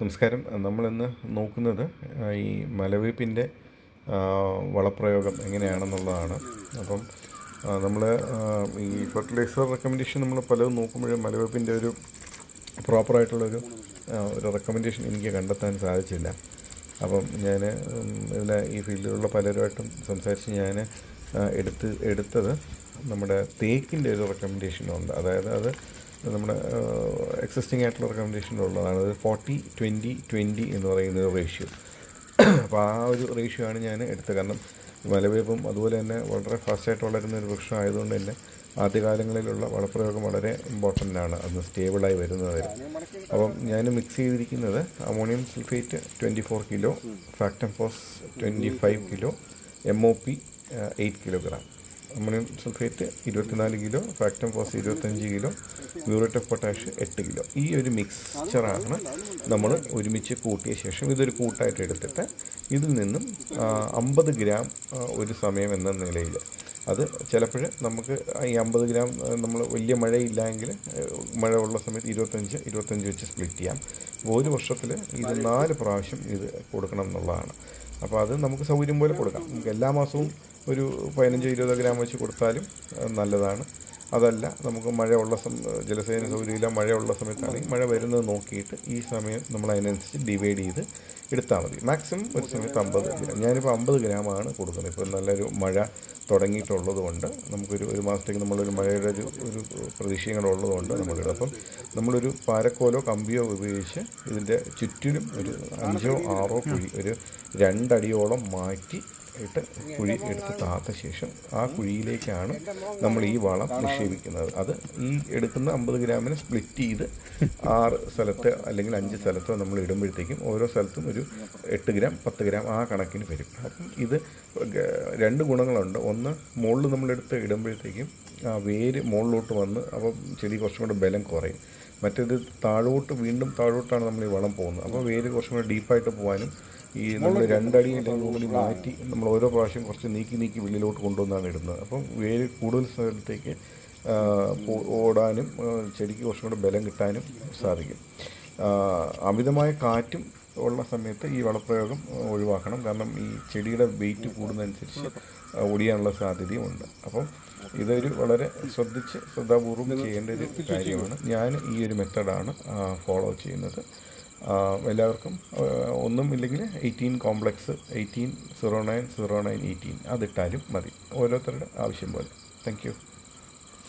നമസ്കാരം. നമ്മളിന്ന് നോക്കുന്നത് ഈ മലവേപ്പിന്റെ വളപ്രയോഗം എങ്ങനെയാണെന്നുള്ളതാണ്. അപ്പം നമ്മൾ ഈ ഫെർട്ടിലൈസർ റെക്കമെൻഡേഷൻ നമ്മൾ പലതും നോക്കുമ്പോഴും മലവേപ്പിന്റെ ഒരു പ്രോപ്പറായിട്ടുള്ളൊരു ഒരു റെക്കമെൻഡേഷൻ എനിക്ക് കണ്ടെത്താൻ സാധിച്ചില്ല. അപ്പം ഞാൻ ഇതിലെ ഈ ഫീൽഡിലുള്ള പലരുമായിട്ടും സംസാരിച്ച് ഞാൻ എടുത്ത് എടുത്തത് നമ്മുടെ തേക്കിന്റെ ഒരു റെക്കമെൻഡേഷനുണ്ട്. അതായത് അത് നമ്മുടെ എക്സിസ്റ്റിംഗ് ആയിട്ടുള്ള റെക്കമെൻഡേഷനിലുള്ളതാണ് അത് ഫോർട്ടി ട്വന്റി ട്വന്റി എന്ന് പറയുന്ന ഒരു റേഷ്യോ അപ്പോൾ ആ ഒരു റേഷ്യോ ആണ് ഞാൻ എടുത്തത്. കാരണം മലവേപ്പും അതുപോലെ തന്നെ വളരെ ഫാസ്റ്റായിട്ട് വളരുന്ന ഒരു വൃക്ഷം ആയതുകൊണ്ട് തന്നെ ആദ്യകാലങ്ങളിലുള്ള വളപ്രയോഗം വളരെ ഇമ്പോർട്ടന്റ് ആണ്. അന്ന് സ്റ്റേബിളായി വരുന്നത് വരെ അപ്പം ഞാൻ മിക്സ് ചെയ്തിരിക്കുന്നത് ammonium sulphate twenty four kilo Factamfos twenty five kilo M O P eight kilogram ammonium sulphate ഇരുപത്തിനാല് കിലോ ഫാക്ടം ഫോസ് ഇരുപത്തഞ്ച് കിലോ മ്യൂറേറ്റ് ഓഫ് പൊട്ടാഷ് എട്ട് കിലോ. ഈ ഒരു മിക്സ്ചറാണ് നമ്മൾ ഒരുമിച്ച് കൂട്ടിയ ശേഷം ഇതൊരു കൂട്ടായിട്ട് എടുത്തിട്ട് ഇതിൽ നിന്നും അമ്പത് ഗ്രാം ഒരു സമയം എന്ന നിലയിൽ അത് ചിലപ്പോൾ നമുക്ക് ഈ അമ്പത് ഗ്രാം നമ്മൾ വലിയ മഴയില്ലെങ്കിൽ മഴ ഉള്ള സമയത്ത് ഇരുപത്തഞ്ച് ഇരുപത്തഞ്ച് വെച്ച് സ്പ്ലിറ്റ് ചെയ്യാം. ഒരു വർഷത്തിൽ ഇത് നാല് പ്രാവശ്യം ഇത് കൊടുക്കണം എന്നുള്ളതാണ്. അപ്പോൾ അത് നമുക്ക് സൗകര്യം പോലെ കൊടുക്കാം. നമുക്ക് എല്ലാ മാസവും ഒരു പതിനഞ്ചോ ഇരുപതോ ഗ്രാം വെച്ച് കൊടുത്താലും നല്ലതാണ്. അതല്ല നമുക്ക് മഴയുള്ള ജലസേചന സൗകര്യമില്ല മഴയുള്ള സമയത്താണെങ്കിൽ മഴ വരുന്നത് നോക്കിയിട്ട് ഈ സമയം നമ്മൾ അതിനനുസരിച്ച് ഡിവൈഡ് ചെയ്ത് എടുത്താൽ മതി. മാക്സിമം ഒരു സമയത്ത് അമ്പത് ഗ്രാം. ഞാനിപ്പോൾ അമ്പത് ഗ്രാമാണ് കൊടുക്കുന്നത്. ഇപ്പോൾ നല്ലൊരു മഴ തുടങ്ങിയിട്ടുള്ളത് കൊണ്ട് നമുക്കൊരു ഒരു മാസത്തേക്ക് നമ്മളൊരു മഴയുടെ ഒരു ഒരു പ്രതീക്ഷകളുള്ളത് കൊണ്ട് നമ്മളിവിടെ അപ്പം നമ്മളൊരു പാരക്കോലോ കമ്പിയോ ഉപയോഗിച്ച് ഇതിന്റെ ചുറ്റിലും ഒരു അഞ്ചോ ആറോ കുഴി ഒരു രണ്ടടിയോളം മാറ്റി ഇട്ട് കുഴി എടുത്ത് താത്ത ശേഷം ആ കുഴിയിലേക്കാണ് നമ്മൾ ഈ വളം നിക്ഷേപിക്കുന്നത്. അത് ഈ എടുക്കുന്ന അമ്പത് ഗ്രാമിന് സ്പ്ലിറ്റ് ചെയ്ത് ആറ് സ്ഥലത്ത് അല്ലെങ്കിൽ അഞ്ച് സ്ഥലത്തോ നമ്മൾ ഇടുമ്പോഴത്തേക്കും ഓരോ സ്ഥലത്തും ഒരു എട്ട് ഗ്രാം പത്ത് ഗ്രാം ആ കണക്കിന് വരും. അപ്പം ഇത് രണ്ട് ഗുണങ്ങളുണ്ട്. ഒന്ന് മുകളിൽ നമ്മളെടുത്ത് ഇടുമ്പോഴത്തേക്കും ആ വേര് മുകളിലോട്ട് വന്ന് അപ്പം ചെടി കുറച്ചും കൂടെ ബലം കുറയും. മറ്റേത് താഴോട്ട് വീണ്ടും താഴോട്ടാണ് നമ്മൾ ഈ വളം പോകുന്നത്. അപ്പോൾ വേര് കുറച്ചും കൂടെ ഡീപ്പായിട്ട് പോകാനും ഈ നമ്മൾ രണ്ടടി അല്ലെങ്കിൽ കൂടി മാറ്റി നമ്മൾ ഓരോ പ്രാവശ്യം കുറച്ച് നീക്കി നീക്കി വെളിയിലോട്ട് കൊണ്ടുവന്നാണ് ഇടുന്നത്. അപ്പം വേര് കൂടുതൽ സ്ഥലത്തേക്ക് ഓടാനും ചെടിക്ക് കുറച്ചും കൂടെ ബലം കിട്ടാനും സാധിക്കും. അമിതമായ കാറ്റും ഉള്ള സമയത്ത് ഈ വളപ്രയോഗം ഒഴിവാക്കണം. കാരണം ഈ ചെടിയുടെ വെയിറ്റ് കൂടുന്നതനുസരിച്ച് ഓടിയാനുള്ള സാധ്യതയും ഉണ്ട് അപ്പം ഇതൊരു വളരെ ശ്രദ്ധിച്ച് ശ്രദ്ധാപൂർവം ചെയ്യേണ്ട ഒരു കാര്യമാണ്. ഞാൻ ഈ ഒരു മെത്തഡാണ് ഫോളോ ചെയ്യുന്നത്. എല്ലാവർക്കും ഒന്നും ഇല്ലെങ്കിൽ eighteen complex eighteen zero nine zero nine eighteen അതിട്ടാലും മതി. ഓരോരുത്തരുടെ ആവശ്യം പോലെ. താങ്ക്